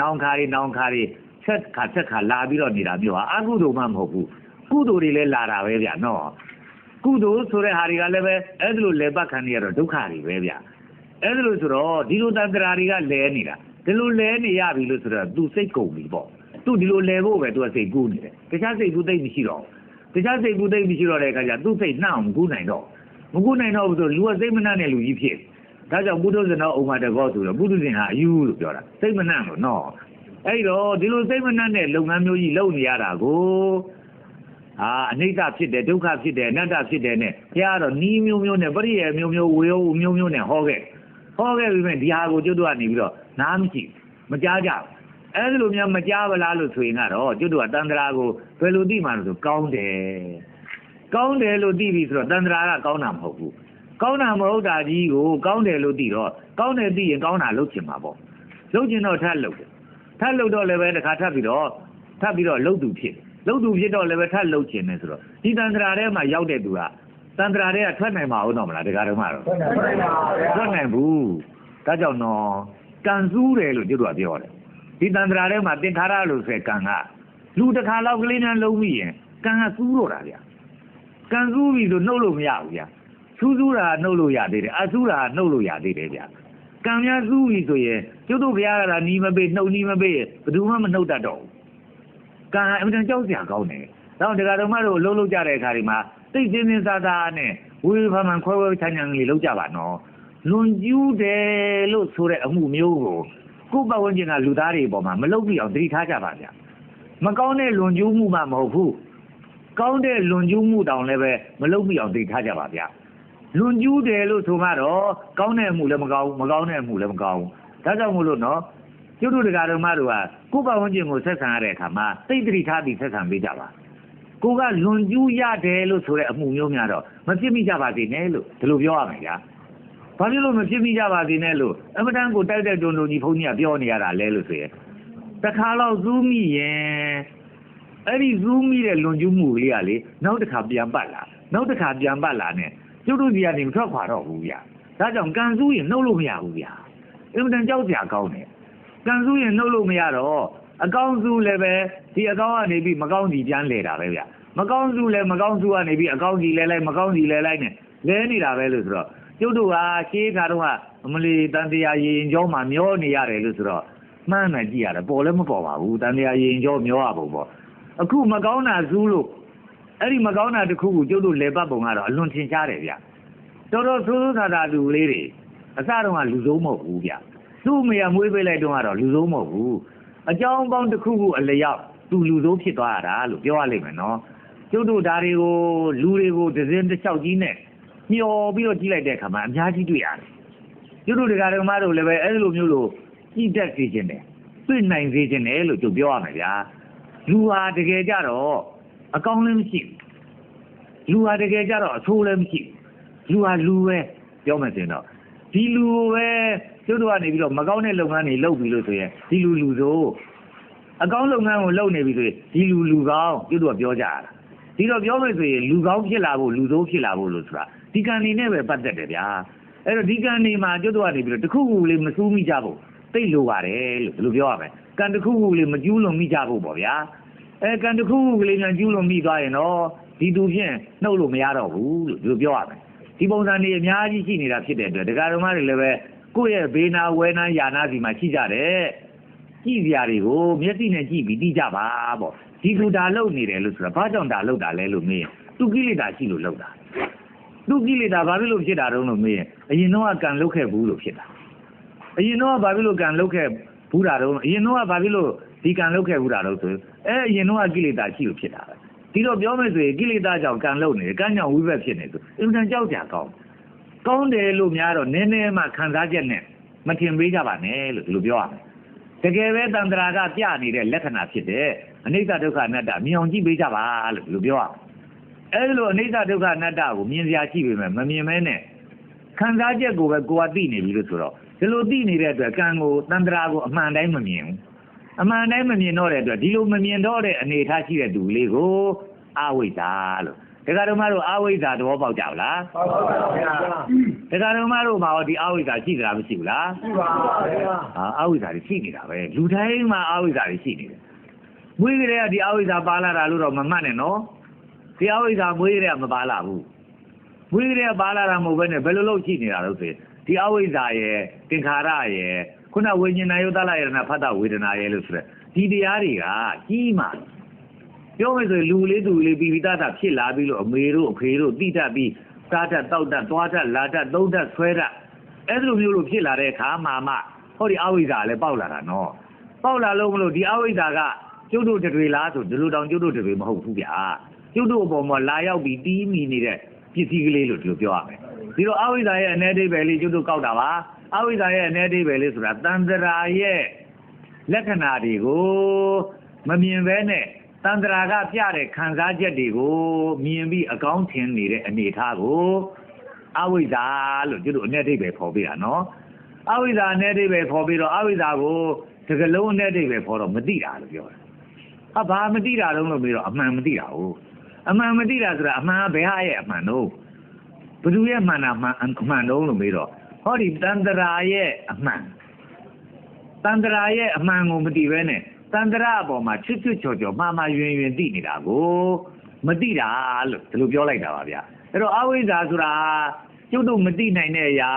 နောင်ခါရီနောင်ခါရီဆက်ခါဆက်ခါလာပြီးတော့နေတာမျိုးဟာအကုသိုလ်မှမဟုတ်ဘူးကုသိုလ်တွေလည်းလာတာပဲဗျာနော်ကုသိုလ်ဆိုတဲ့ဟာတွေကလည်းပဲအဲ့ဒါလိုလေပတ်ခံနေရတော့ဒုက္ခတွေပဲဗျာအဲ့ဒါလိုဆိုတော့ဒီလိုတန်တရာတွေကလဲနေတာဒီလိုလဲနေရပြီလို့ဆိုတော့သူစိတ်ကုန်ပြီပေါ့သူဒီလိုလဲဖို့ပဲသူကစိတ်ကူးနေတယ်တခြားစိတ်ကူးသိမ့်မရှိတော့တခြားစိတ်ကူးသိမ့်မရှိတော့တဲ့အခါကျသူ့စိတ်နှောင့်မကူးနိုင်တော့မကူးနိုင်တော့ဘူးဆိုလူကစိတ်မနှံ့တဲ့လူကြီးဖြစ် ဒါကြောင့်ပုထုဇဉ်တော်ဥမာတကောဆိုတော့ပုထုဇဉ်ဟာအယူလို့ပြောတာစိတ်မနှံ့လို့နော်အဲ့တော့ဒီလိုစိတ်မနှံ့တဲ့လုပ်ငန်းမျိုးကြီးလုပ်နေရတာကိုအာအနိစ္စဖြစ်တယ်ဒုက္ခဖြစ်တယ်အနတ္တဖြစ်တယ်နဲ့ဘုရားကတော့ဤမျိုးမျိုးနဲ့ပရိယေမျိုးမျိုးဝေယောမျိုးမျိုးနဲ့ဟောခဲ့ဟောခဲ့ပြီးမှဒီဟာကိုကျွတ်တို့ကနေပြီးတော့နားမရှိမကြားကြဘူးအဲ့ဒါလိုများမကြားပါလားလို့ဆိုရင်ကတော့ကျွတ်တို့ကတန္တရာကိုဘယ်လိုသိမှလို့ဆိုကောင်းတယ်ကောင်းတယ်လို့သိပြီဆိုတော့တန္တရာကကောင်းတာမဟုတ်ဘူး ကောင်းတာမဟုတ်တာကြီးကိုကောင်းတယ်လို့သိတော့ကောင်းတယ်သိရင်ကောင်းတာလုပ်ချင်မှာပေါ့လုပ်ချင်တော့ထပ်လုပ်တယ်ထပ်လုပ်တော့လည်းပဲတစ်ခါထပ်ပြီးတော့ထပ်ပြီးတော့လုပ်သူဖြစ်လုပ်သူဖြစ်တော့လည်းပဲထပ်လုပ်ချင်တယ်ဆိုတော့ဒီတန်ត្រာထဲမှာရောက်တဲ့သူကတန်ត្រာထဲကထွက်နိုင်မှာဟုတ်တော့မလားတရားဓမ္မတော့ ဟုတ်တယ်ဟုတ်တယ်ပါဗျာ ထွက်နိုင်ဘူးဒါကြောင့်တော့ကံစူးတယ်လို့ကျွတ်တို့ကပြောတယ်ဒီတန်ត្រာထဲမှာသင်္ခါရလို့ဆိုတဲ့ကံကလူတစ်ခါလောက်ကလေးနဲ့လုံးမိရင်ကံကစူးတော့တာဗျာကံစူးပြီဆိုနှုတ်လို့မရဘူးဗျာ စူးစူးတာနှုတ်လို့ရသေးတယ်အစူးတာနှုတ်လို့ရသေးတယ်ဗျာကံများစူးပြီဆိုရင်ကျွတ်တို့ဘုရားကနီးမပေးနှုတ်နီးမပေးဘယ်သူမှမနှုတ်တတ်တော့ဘူးကံကအမှန်တန်ကြောက်စရာကောင်းတယ်ဒါကြောင့်တရားတော်မတို့လှုပ်လှုပ်ကြတဲ့အခါဒီမှာသိစင်းစင်းစားစားနဲ့ဝေဖန်မှန်ခွဲခွဲချမ်းချမ်းလေးလှုပ်ကြပါနော်လွန်ကျူးတယ်လို့ဆိုတဲ့အမှုမျိုးကိုကိုယ့်ပတ်ဝန်းကျင်ကလူသားတွေပေါ်မှာမလုပ်ပြအောင်သတိထားကြပါဗျာမကောင်းတဲ့လွန်ကျူးမှုမှမဟုတ်ဘူးကောင်းတဲ့လွန်ကျူးမှုတောင်လည်းပဲမလုပ်ပြအောင်သတိထားကြပါဗျာ လွန်ကျူးတယ်လို့ဆိုမှတော့ကောင်းတဲ့အမှုလည်းမကောင်းဘူးမကောင်းတဲ့အမှုလည်းမကောင်းဘူးဒါကြောင့်မို့လို့နော်ကျွတ်တို့တရားတော်မတို့ကကိုယ့်ပတ်ဝန်းကျင်ကိုဆက်ဆံရတဲ့အခါမှာသိသတိထားပြီးဆက်ဆံပေးကြပါကိုကလွန်ကျူးရတယ်လို့ဆိုတဲ့အမှုမျိုးများတော့မဖြစ်မိကြပါစေနဲ့လို့ဒီလိုပြောရမယ်ဗျာဘာဖြစ်လို့မဖြစ်မိကြပါသေးနဲ့လို့အမတန်ကိုတိုက်တဲ့တွန်တွန်ကြီးဘုန်းကြီးကပြောနေရတာလဲလို့ဆိုရင်တစ်ခါတော့ဇူးမိရင်အဲ့ဒီဇူးမိတဲ့လွန်ကျူးမှုလေးကလေနောက်တစ်ခါပြန်ပတ်လာနောက်တစ်ခါပြန်ပတ်လာနဲ့ ကျုပ်တို့စီကနေမထွက်ခွာတော့ဘူးဗျာဒါကြောင့်ကန်ဇူးရင်နှုတ်လို့မရဘူးဗျာအမတန်ကြောက်စရာကောင်းတယ်ကန်ဇူးရင်နှုတ်လို့မရတော့အကောင်းစုလည်းပဲဒီအကောင်းကနေပြီးမကောင်းစီပြန်လဲတာပဲဗျာမကောင်းစုလည်းမကောင်းစုကနေပြီးအကောင်းစီလဲလိုက်မကောင်းစီလဲလိုက်နဲ့လဲနေတာပဲလို့ဆိုတော့ကျုပ်တို့ကရှေးခါတော့ကအမလီတန်တရားရင်ကျောင်းမှာမျောနေရတယ်လို့ဆိုတော့မှန်းမှန်ကြည့်ရတယ်ပေါ်လည်းမပေါ်ပါဘူးတန်တရားရင်ကျောင်းမျောရပုံပေါ့အခုမကောင်းတာဇူးလို့ အဲ့ဒီမကောင်းတာတစ်ခုကိုကျုပ်တို့လေပတ်ပုံကတော့အလွန်ထင်ရှားတယ်ဗျတော်တော်ဆိုးဆိုးသာသာလူလေးတွေအစတော့ကလူဆုံးမဟုတ်ဘူးဗျသူ့အမေကမွေးပေးလိုက်တော့ကတော့လူဆုံးမဟုတ်ဘူးအကြောင်းပေါင်းတစ်ခုခုအလျောက်သူလူဆုံးဖြစ်သွားရတာလို့ပြောရလိမ့်မယ်နော်ကျုပ်တို့ဒါတွေကိုလူတွေကိုဒဇင်းတစ်လျှောက်ကြီးနဲ့မျောပြီးတော့ကြည့်လိုက်တဲ့အခါမှာအများကြီးတွေ့ရတယ်။ကျွတ်တို့တရားတော်မတို့လည်းပဲအဲ့လိုမျိုးလို့ကြည့်တတ်စေခြင်းတယ်။တွေ့နိုင်စေခြင်းတယ်လို့ကျုပ်ပြောရမယ်ဗျာ။လူဟာတကယ်ကြတော့ အကောင်းလည်းမရှိဘူး။လူဟာတကယ်ကြတော့အဆိုးလည်းမရှိဘူး။လူဟာလူပဲပြောမယ်ဆိုရင်တော့ဒီလူကိုပဲကျွတ်တို့ကနေပြီးတော့မကောင်းတဲ့လုပ်ငန်းတွေလုပ်ပြီးလို့ဆိုရင်ဒီလူလူဆိုအကောင်းလုပ်ငန်းကိုလုပ်နေပြီဆိုရင်ဒီလူလူကောင်းကျွတ်တို့ကပြောကြရတာ။ဒီတော့ပြောမယ်ဆိုရင်လူကောင်းဖြစ်လာဖို့လူဆိုးဖြစ်လာဖို့လို့ဆိုတာဒီကံနေနဲ့ပဲပတ်သက်တယ်ဗျာအဲ့တော့ဒီကံနေမှာကျွတ်တော့ကနေပြီးတော့တခုခုလေးမစူးမိကြဖို့သိလိုပါတယ်လို့ဒီလိုပြောရမယ်ကံတခုခုလေးမကျူးလွန်မိကြဖို့ပေါ့ဗျာ အဲကံတခုခုလေးများကျူးလွန်မိသွားရင်တော့ဒီသူဖြင့်နှုတ်လို့မရတော့ဘူးလို့ဒီလိုပြောရမယ်ဒီပုံစံတွေအများကြီးရှိနေတာဖြစ်တဲ့အတွက်ဒကာတော်မတွေလည်းပဲကိုယ့်ရဲ့ဘေးနာဝဲနာယာနာစီမှာရှိကြတယ်ကြည့်စရာတွေကိုမျက်စိနဲ့ကြည့်ပြီးသိကြပါပေါ့ဒီသူဒါလုံနေတယ်လို့ဆိုတာဘာကြောင့်ဒါလုံတာလဲလို့မေးရင်သူကိလေသာရှိလို့လုံတာသူကိလေသာဘာဖြစ်လို့ဖြစ်တာတုံးလို့မေးရင်အရင်တော့ကံလုတ်ခဲ့ဘူးလို့ဖြစ်တာအရင်တော့ဘာဖြစ်လို့ကံလုတ်ခဲ့ဘူးတာတုံးအရင်တော့ဘာဖြစ်လို့ ဒီကံလုတ်ခဲ့ဘူးတာတုံးဆိုအဲအရင်တော့ကိလေသာရှိလို့ဖြစ်တာပဲဒီတော့ပြောမယ်ဆိုရင်ကိလေသာကြောင့်ကံလုတ်နေတယ်ကံကြောင့်ဝိဘက်ဖြစ်နေဆိုအင်တန်ကြောက်ကြကောင်းကောင်းတယ်လို့များတော့နည်းနည်းမှခံစားချက်နဲ့မထင်ပေးကြပါနဲ့လို့ဒီလိုပြောရမယ်တကယ်ပဲတန်ត្រာကပြနေတဲ့လက္ခဏာဖြစ်တယ်အနိစ္စဒုက္ခအနတ္တမြင်အောင်ကြည့်ပေးကြပါလို့ဒီလိုပြောရမယ် အဲ့ဒီလိုအနိစ္စဒုက္ခအနတ္တကိုမြင်စရာရှိပေမဲ့မမြင်မဲနဲ့ခံစားချက်ကိုပဲကိုယ်ကသိနေပြီလို့ဆိုတော့ဒီလိုသိနေတဲ့အတွက်ကံကိုတန်ត្រာကိုအမှန်တိုင်းမမြင်ဘူး အမှန်တိုင်းမမြင်တော့တဲ့အတွက်ဒီလိုမမြင်တော့တဲ့အနေအထားရှိတဲ့သူလေးကိုအဝိဇ္ဇာလို့တရားတော်မတို့အဝိဇ္ဇာသဘောပေါက်ကြဘူးလားဟုတ်ပါပါဗျာတရားတော်မတို့မှာရောဒီအဝိဇ္ဇာရှိကြလားမရှိဘူးလားရှိပါပါဗျာဟာအဝိဇ္ဇာတွေရှိနေတာပဲလူတိုင်းမှာအဝိဇ္ဇာတွေရှိနေတယ်မွေးကလေးကဒီအဝိဇ္ဇာပါလာတာလို့တော့မမှတ်နဲ့နော်ဒီအဝိဇ္ဇာမွေးကလေးကမပါလာဘူးမွေးကလေးကပါလာတာမဟုတ်ဘဲနဲ့ဘယ်လိုလုပ်ရှိနေတာလို့ဆိုရင်ဒီအဝိဇ္ဇာရဲ့သင်္ခါရရဲ့ ခုနဝိညာဏယုတ္တလယရဏဖတ်တဝေဒနာရဲ့လို့ဆိုရက်ဒီတရားတွေကကြီးမှပြောမယ်ဆိုရင်လူလေးသူလေးပြီးပြီးသားတာဖြစ်လာပြီးလို့အမေတို့အဖေတို့တိတတ်ပြီးစားတတ်တောက်တတ်သွားတတ်လာတတ်သုံးတတ်ဆွဲတတ်အဲ့ဒီလိုမျိုးလို့ဖြစ်လာတဲ့အခါမှာမှဟောဒီအဝိဇ္ဇာလည်းပေါက်လာတာနော်ပေါက်လာလို့မလို့ဒီအဝိဇ္ဇာကကျုပ်တို့တွေလားဆိုဒီလိုတောင်ကျုပ်တို့တွေမဟုတ်ဘူးဗျာကျုပ်တို့အပေါ်မှာလာရောက်ပြီးတီးမိနေတဲ့ပစ္စည်းကလေးလို့ဒီလိုပြောရမယ်ဒီလိုအဝိဇ္ဇာရဲ့အနေအဓိပ္ပာယ်လေးကျုပ်တို့ကောက်တာပါ အဝိဇ္ဇာရဲ့အနေအသေးပဲလေးဆိုတာတန်တရာရဲ့လက္ခဏာတွေကိုမမြင်ဘဲနဲ့တန်တရာကပြတဲ့ခံစားချက်တွေကိုမြင်ပြီးအကောင်းထင်နေတဲ့အနေအထားကိုအဝိဇ္ဇာလို့ကျတို့အနေအသေးပဲခေါ်ပြတာနော်အဝိဇ္ဇာအနေအသေးပဲခေါ်ပြီးတော့အဝိဇ္ဇာကိုတကလုံးအနေအသေးပဲခေါ်တော့မသိတာလို့ပြောတယ်အဘာမသိတာလုံးလို့ပြီးတော့အမှန်မသိတာဟုတ်အမှန်မသိတာဆိုတာအမှန်ဘယ်ဟာရဲ့အမှန်တော့ဘယ်သူရဲ့မှန်တာမှန်အမှန်တော့လို့ပြီးတော့ ဟောဒီတန္တရာရဲ့အမှန်တန္တရာရဲ့အမှန်ကိုမသိပဲနဲ့တန္တရာအပေါ်မှာချွတ်ချွတ်ချော်ချော်မှားမှားယွင်ယွင်သိနေတာကိုမသိတာလို့ဒီလိုပြောလိုက်တာပါဗျာအဲ့တော့အဝိဇ္ဇာဆိုတာကျုပ်တို့မသိနိုင်တဲ့အရာ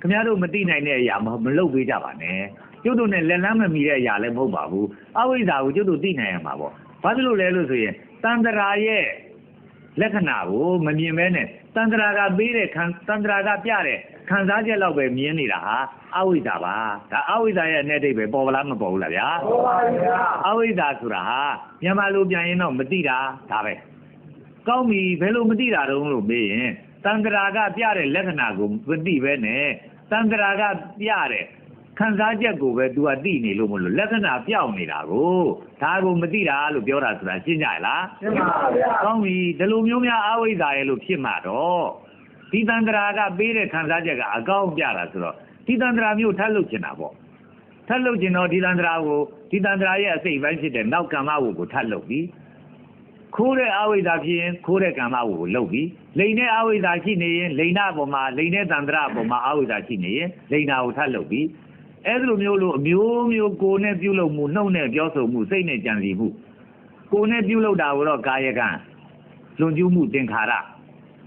ခင်ဗျားတို့မသိနိုင်တဲ့အရာမလုပ်ပေးကြပါနဲ့ကျုပ်တို့နဲ့လက်လန်းမမီတဲ့အရာလည်းမဟုတ်ပါဘူးအဝိဇ္ဇာကိုကျုပ်တို့သိနိုင်ရမှာပေါ့ဘာလို့လဲလို့ဆိုရင်တန္တရာရဲ့လက္ခဏာကိုမမြင်ပဲနဲ့တန္တရာကပေးတဲ့ခံတန္တရာကပြတဲ့ ခံစားချက်လောက်ပဲမြင်နေတာဟာအဝိဇ္ဇာပါဒါအဝိဇ္ဇာရဲ့အနေအဓိပ္ပာယ်ပေါ်ပါလားမပေါ်ဘူးလားဗျာ ဟုတ်ပါဗျာ အဝိဇ္ဇာဆိုတာဟာမြန်မာလိုပြန်ရင်တော့မသိတာဒါပဲကောင်းပြီဘယ်လိုမသိတာတုံးလို့မေးရင်တန်ត្រာကပြတဲ့လက္ခဏာကိုမသိပဲနဲ့တန်ត្រာကပြတဲ့ခံစားချက်ကိုပဲ तू ကသိနေလို့မလို့လက္ခဏာပြောင်းနေတာကိုဒါကိုမသိတာလို့ပြောတာဆိုတာရှင်းကြရလား ရှင်းပါဗျာ ကောင်းပြီဒီလိုမျိုးများအဝိဇ္ဇာရဲ့လို့ဖြစ်မှာတော့ ဒီတန္တရာကပေးတဲ့ခံစားချက်ကအကောင်းပြတာဆိုတော့ဒီတန္တရာမျိုးထပ်လုပ်ချင်တာပေါ့ထပ်လုပ်ချင်တော့ဒီတန္တရာကိုဒီတန္တရာရဲ့အစိတ်ပိုင်းဖြစ်တဲ့နောက်ကမ္မဝုကိုထပ်လုပ်ပြီးခိုးတဲ့အဝိဇ္ဇာဖြစ်ရင်ခိုးတဲ့ကမ္မဝုကိုလုပ်ပြီးလိန်တဲ့အဝိဇ္ဇာရှိနေရင်လိန်နာပေါ်မှာလိန်တဲ့တန္တရာပေါ်မှာအဝိဇ္ဇာရှိနေရင်လိန်နာကိုထပ်လုပ်ပြီးအဲ့ဒီလိုမျိုးလို့အမျိုးမျိုးကိုယ်နဲ့ပြုလုပ်မှုနှုတ်နဲ့ပြောဆိုမှုစိတ်နဲ့ကြံစီမှုကိုယ်နဲ့ပြုလုပ်တာကိုတော့ကာယကံလွန်ကျူးမှုသင်္ခါရ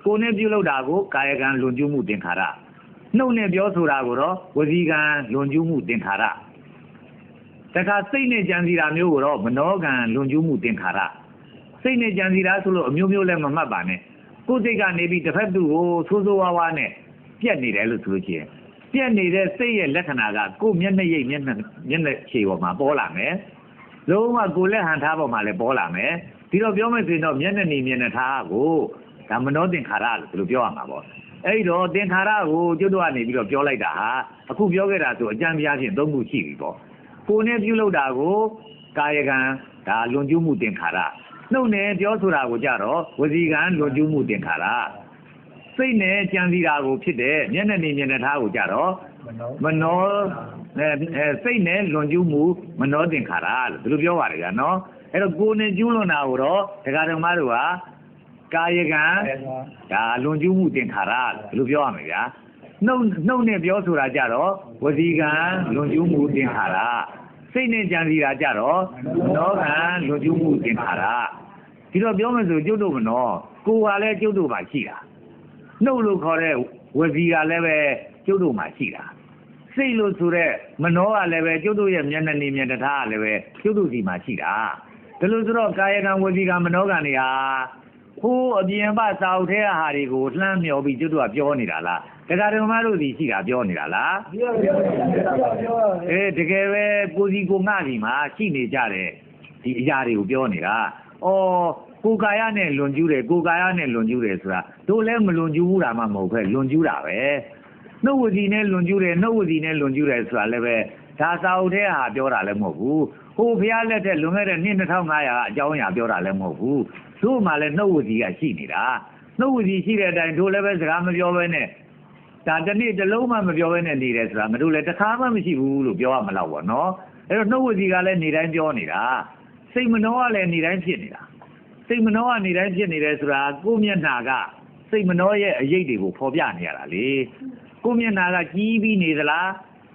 ကိုယ်နဲ့ပြုလုပ်တာကိုကာယကံလွန်ကျူးမှုသင်္ခါရနှုတ်နဲ့ပြောဆိုတာကိုတော့ဝစီကံလွန်ကျူးမှုသင်္ခါရတခါစိတ်နဲ့ကြံစီတာမျိုးကိုတော့မနောကံလွန်ကျူးမှုသင်္ခါရစိတ်နဲ့ကြံစီတာဆိုလို့အမျိုးမျိုးလည်းမမှတ်ပါနဲ့ကိုယ်စိတ်ကနေပြီးတစ်ဖက်သူကိုဆိုးဆိုးဝါးဝါနဲ့ပြက်နေတယ်လို့ဆိုလို့ချင်းပြက်နေတဲ့စိတ်ရဲ့လက္ခဏာကကိုယ်မျက်နှာရိပ်မျက်နှာမျက်နှာခြေပေါ်မှာပေါ်လာမယ်လုံးဝကိုယ်လက်ဟန်ထားပေါ်မှာလည်းပေါ်လာမယ်ဒီတော့ပြောမယ်ဆိုရင်တော့မျက်နှာနေမျက်နှာထားကို ဒါမနောသင်္ခါရလို့ဒီလိုပြောရမှာပေါ့အဲ့ဒီတော့သင်္ခါရကိုကျွတ်တော့ကနေပြီးတော့ပြောလိုက်တာဟာအခုပြောခဲ့တာဆိုအကြံပြားဖြင့်သုံးခုရှိပြီပေါ့ကိုယ်နဲ့ပြုလုပ်တာကိုကာယကံဒါလွန်ကျူးမှုသင်္ခါရနှုတ်နဲ့ပြောဆိုတာကိုကြတော့ဝစီကံလွန်ကျူးမှုသင်္ခါရစိတ်နဲ့ကြံစီတာကိုဖြစ်တဲ့မျက်နှာနေမျက်နှာထားကိုကြတော့မနောအဲအဲစိတ်နဲ့လွန်ကျူးမှုမနောသင်္ခါရလို့ဒီလိုပြောပါတယ်ဗျာနော်အဲ့တော့ကိုယ်နဲ့ကျူးလွန်တာကိုတော့ဒကာတော်မတို့က ကာယကံဒါလွန်ကျူးမှုသင်္ခါရလို့ဒီလိုပြောရမယ်ဗျာနှုတ်နှုတ်နဲ့ပြောဆိုတာကြတော့ဝစီကံလွန်ကျူးမှုသင်္ခါရစိတ်နဲ့ကြံစီတာကြတော့နောကံလွန်ကျူးမှုသင်္ခါရဒီတော့ပြောမယ်ဆိုကျုပ်တို့မနော်ကိုယ်ကလည်းကျုပ်တို့မှာရှိတာနှုတ်လို့ခေါ်တဲ့ဝစီကလည်းပဲကျုပ်တို့မှာရှိတာစိတ်လို့ဆိုတဲ့မနောကလည်းပဲကျုပ်တို့ရဲ့မျက်နှာနေမျက်နှာထားကလည်းပဲကျုပ်တို့စီမှာရှိတာဒါလို့ဆိုတော့ကာယကံဝစီကံမနောကံတွေဟာ ဟိုးအပြင်ပစာအုပ်ထဲကဟာတွေကိုလှမ်းမြော်ပြီးကျုပ်တို့ကပြောနေတာလားတရားတော်မတို့စီရှိတာပြောနေတာလားပြောပြောပြောပြောအေးတကယ်ပဲကိုစီကိုငှစီမှာရှိနေကြတယ်ဒီအရာတွေကိုပြောနေတာဩကိုယ်ကာယနဲ့လွန်ကျူးတယ်ကိုယ်ကာယနဲ့လွန်ကျူးတယ်ဆိုတာတို့လည်းမလွန်ကျူးဘူးတာမှမဟုတ်ပဲလွန်ကျူးတာပဲနှုတ်ဝစီနဲ့လွန်ကျူးတယ်နှုတ်ဝစီနဲ့လွန်ကျူးတယ်ဆိုတာလည်းပဲဒါစာအုပ်ထဲဟာပြောတာလည်းမဟုတ်ဘူးဟိုဘုရားလက်ထက်လွန်ခဲ့တဲ့နှစ်2500ကအကြောင်းအရာပြောတာလည်းမဟုတ်ဘူး တို့မှလည်းနှုတ်ဝစီကရှိနေတာနှုတ်ဝစီရှိတဲ့အတိုင်းတို့လည်းပဲစကားမပြောဘဲနဲ့ဒါတစ်နေ့တစ်လုံးမှမပြောဘဲနဲ့နေတယ်ဆိုတာမတို့လည်းတစ်ခါမှမရှိဘူးလို့ပြောရမလို့ပေါ့နော်အဲ့တော့နှုတ်ဝစီကလည်းနေတိုင်းပြောနေတာစိတ်မနှောကလည်းနေတိုင်းဖြစ်နေတာစိတ်မနှောကနေတိုင်းဖြစ်နေတယ်ဆိုတာကိုယ့်မျက်နှာကစိတ်မနှောရဲ့အရေးတွေကိုဖော်ပြနေရတာလေကိုယ့်မျက်နှာကကြီးပြီးနေသလား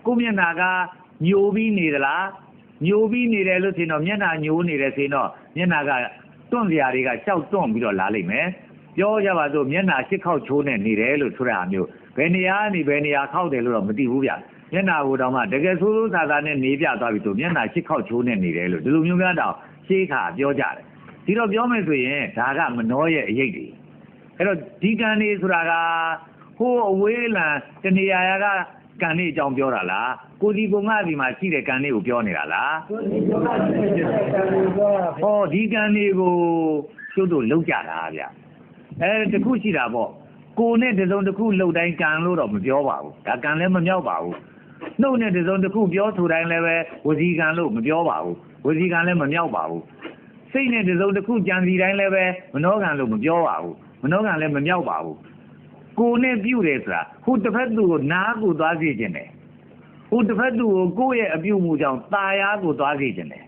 ကိုယ့်မျက်နှာကညိုပြီးနေသလားညိုပြီးနေတယ်လို့ဆိုရင်တော့မျက်နှာညိုနေတယ်ဆိုရင်တော့မျက်နှာက တွန့်စရာတွေကရှောက်တွန့်ပြီးတော့လာလိမ့်မယ်ပြောကြပါစို့မျက်နှာရှစ်ခေါက်ချိုးနေနေတယ်လို့ဆိုတဲ့အမျိုးဘယ်နေရာကနေဘယ်နေရာခောက်တယ်လို့တော့မသိဘူးဗျမျက်နှာကိုတော့မှတကယ်ဆိုးဆိုးဆာဆာနဲ့နေပြသွားပြီဆိုမျက်နှာရှစ်ခေါက်ချိုးနေနေတယ်လို့ဒီလိုမျိုးများတော့ရှေးခါပြောကြတယ်ဒီတော့ပြောမယ်ဆိုရင်ဒါကမနှောရဲ့အရေးတွေအဲ့တော့ဒီကံနေဆိုတာကဟိုးအဝေးလံတနေရာရာကကံနေအကြောင်းပြောတာလားကိုဒီကုံကဒီမှာရှိတဲ့ကံနေကိုပြောနေတာလားကိုယ်ဒီကနေ့ကံပြောတာ ဟောဒီကံတွေကိုကျုပ်တို့လောက်ကြတာဗျအဲတခုရှိတာပေါ့ကိုနဲ့တစုံတစ်ခုလှုပ်တိုင်းကံလို့တော့မပြောပါဘူးဒါကံလည်းမမြောက်ပါဘူးနှုတ်နဲ့တစုံတစ်ခုပြောဆိုတိုင်းလည်းပဲဝစီကံလို့မပြောပါဘူးဝစီကံလည်းမမြောက်ပါဘူးစိတ်နဲ့တစုံတစ်ခုကြံစီတိုင်းလည်းပဲမနောကံလို့မပြောပါဘူးမနောကံလည်းမမြောက်ပါဘူးကိုနဲ့ပြုတ်တယ်ဆိုတာဟိုတစ်ဖက်သူကိုနားကိုသွားစေခြင်းတယ်ဟိုတစ်ဖက်သူကိုကိုယ့်ရဲ့အပြုတ်မှုကြောင့်ตาရားကိုသွားစေခြင်းတယ်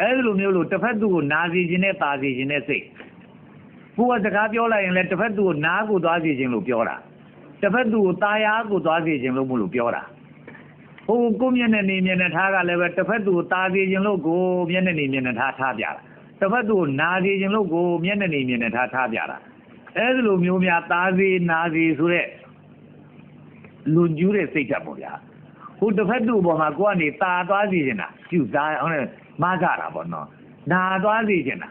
အဲ့ဒီလိုမျိုးလို့တစ်ဖက်သူကိုနာစီခြင်းနဲ့ตาစီခြင်းနဲ့စိတ်ကိုကစကားပြောလိုက်ရင်လည်းတစ်ဖက်သူကိုနားကိုသွားစီခြင်းလို့ပြောတာတစ်ဖက်သူကိုตาရားကိုသွားစီခြင်းလို့မလို့ပြောတာဟိုကိုမျက်နှာနေမျက်နှာထားကလည်းပဲတစ်ဖက်သူကိုตาစီခြင်းလို့ကိုမျက်နှာနေမျက်နှာထားထားပြတာတစ်ဖက်သူကိုနာစီခြင်းလို့ကိုမျက်နှာနေမျက်နှာထားထားပြတာအဲ့ဒီလိုမျိုးများตาစီနာစီဆိုတဲ့လွန်ကျူးတဲ့စိတ်ဓာတ်ပေါ့ဗျာ ဟိုတစ်ဖက်သူ့ဘောမှာကိုကနေตาသွားစီနေတာပြုတ်သားအောင်လည်း မကြတာပေါ့နော်နာသွားစီနေတာ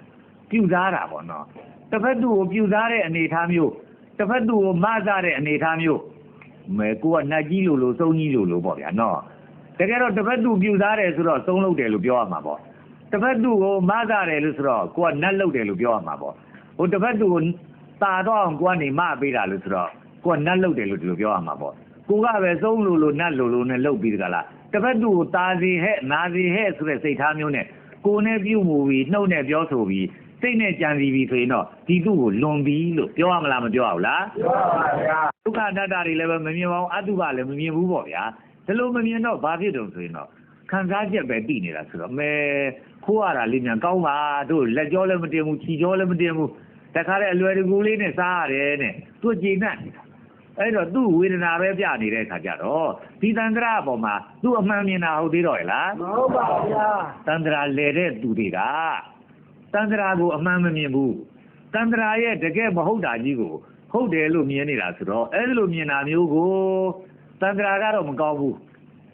ပြုတ်သားတာပေါ့နော်တစ်ဖက်သူ့ကိုပြုတ်သားတဲ့အနေအထားမျိုးတစ်ဖက်သူ့ကိုမကြတဲ့အနေအထားမျိုးမဲကိုကနှက်ကြီးလိုလိုစုံကြီးလိုလိုပေါ့ဗျာနော်တကယ်တော့တစ်ဖက်သူ့ပြုတ်သားတယ်ဆိုတော့သုံးလုပ်တယ်လို့ပြောရမှာပေါ့တစ်ဖက်သူ့ကိုမကြတယ်လို့ဆိုတော့ကိုကနတ်လုပ်တယ်လို့ပြောရမှာပေါ့ဟိုတစ်ဖက်သူ့ကိုตาတော့အောင်ကိုကနေမပေးတာလို့ဆိုတော့ကိုကနတ်လုပ်တယ်လို့ဒီလိုပြောရမှာပေါ့ကိုကပဲသုံးလို့လို့နတ်လို့လို့နဲ့လှုပ်ပြီးတကလား တစ်ဖက်သူကိုตาစီဟဲ့နာစီဟဲ့ဆိုတဲ့စိတ်ထားမျိုးနဲ့ကိုနဲ့ပြုတ်မှုပြီးနှုတ်နဲ့ပြောဆိုပြီးစိတ်နဲ့ကြံစီပြီးဆိုရင်တော့ဒီသူ့ကိုလွန်ပြီးလို့ပြောရမလားမပြောရဘူးလားပြောပါဗျာဒုက္ခတတ္တတွေလည်းပဲမမြင်ပါဘူးအတုပလည်းမမြင်ဘူးပေါ့ဗျာဒီလိုမမြင်တော့ဘာဖြစ်တုံဆိုရင်တော့ခံစားချက်ပဲတည်နေတာဆိုတော့မဲခိုးရတာလေးမြန်ကောင်းပါတို့လက်ကြောလည်းမတင်ဘူးခြေကြောလည်းမတင်ဘူးတခါတည်းအလွယ်တကူလေးနဲ့စားရတယ်နဲ့သူ့ကြည်နှံ့နေတာ အဲ့တော့သူ့ဝေဒနာပဲပြနေတဲ့အခါကျတော့ဒီတန္တရာအပေါ်မှာသူ့အမှန်မြင်တာဟုတ်သေးတော့ရလားမဟုတ်ပါဗျာတန္တရာလဲတဲ့သူတွေကတန္တရာကိုအမှန်မမြင်ဘူးတန္တရာရဲ့တကယ်မဟုတ်တာကြီးကိုဟုတ်တယ်လို့မြင်နေတာဆိုတော့အဲ့ဒီလိုမြင်တာမျိုးကိုတန္တရာကတော့မကောင်းဘူး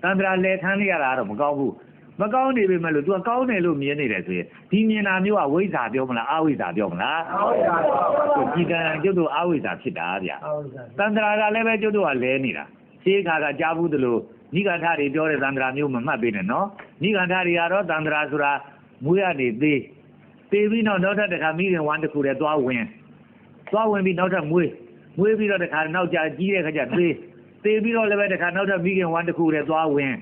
တန္တရာလဲထမ်းလိုက်ရတာကတော့မကောင်းဘူး မကောင်းနေပေမဲ့လို့ तू ကကောင်းတယ်လို့မြင်နေတယ်ဆိုရင်ဒီမြင်တာမျိုးကဝိဇ္ဇာပြောမလားအဝိဇ္ဇာပြောမလားဟုတ်ပါဗျာဒီကံကျုပ်တို့အဝိဇ္ဇာဖြစ်တာဗျာဟုတ်ပါတန္တရာကလည်းပဲကျုပ်တို့ကလဲနေတာရှေးခါကကြားဘူးသလိုနိဂန္ဓတွေပြောတဲ့တန္တရာမျိုးမမှတ်ပေးနဲ့နော်နိဂန္ဓတွေကတော့တန္တရာဆိုတာမွေးရနေသေးသေးပြီးတော့နောက်ထပ်တစ်ခါမိခင်ဝမ်းတစ်ခုတည်းသွားဝင်သွားဝင်ပြီးနောက်ထပ်မွေးမွေးပြီးတော့တစ်ခါနောက်ကြကြီးတဲ့ခါကျသေးသေးပြီးတော့လည်းပဲတစ်ခါနောက်ထပ်မိခင်ဝမ်းတစ်ခုတည်းသွားဝင်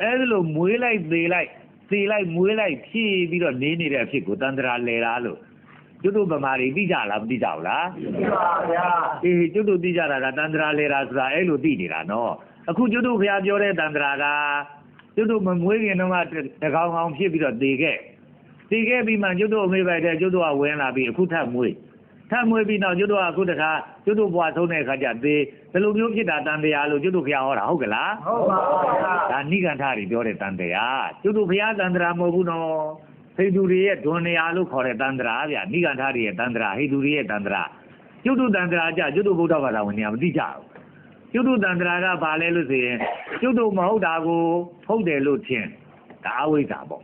အဲဒီလိုမွေးလိုက်သေးလိုက်သေးလိုက်မွေးလိုက်ဖြည့်ပြီးတော့နေနေတဲ့အဖြစ်ကိုတန္တရာလဲတာလို့ကျုပ်တို့ဗမာတွေသိကြလားမသိကြဘူးလားပြပါဗျာအေးကျွတ်တို့သိကြတာကတန္တရာလေတာဆိုတာအဲ့လိုသိနေတာနော်အခုကျွတ်တို့ခရားပြောတဲ့တန္တရာကကျွတ်တို့မမွေးခင်တော့ကတကောင်ကောင်ဖြစ်ပြီးတော့တည်ခဲ့တည်ခဲ့ပြီးမှကျွတ်တို့အမေပိုက်တဲ့ကျွတ်တို့ကဝင်လာပြီးအခုထပ်မွေး ထပ်မွေးပြီးနောက်ကျွတ်တို့ကအခုတခါကျွတ်တို့ဘွားဆုံးတဲ့အခါကျသေးဘယ်လိုမျိုးဖြစ်တာတန်တရားလို့ကျွတ်တို့ခရားဟောတာဟုတ်ကလားဟုတ်ပါဗျာဒါနိဂန္ဓတွေပြောတဲ့တန်တရားကျွတ်တို့ဘုရားတန်တရာမဟုတ်ဘူးနော်ဟိန္ဒူတွေရဲ့ဒွန်နေရာလို့ခေါ်တဲ့တန်တရာဗျနိဂန္ဓတွေရဲ့တန်တရာဟိန္ဒူတွေရဲ့တန်တရာကျွတ်တို့တန်တရာကြကျွတ်တို့ဗုဒ္ဓဘာသာဝင်တွေကမသိကြဘူးကျွတ်တို့တန်တရာကဘာလဲလို့ဆိုရင်ကျွတ်တို့မဟုတ်တာကိုဟုတ်တယ်လို့ထင်ဒါအဝိဇ္ဇာပေါ့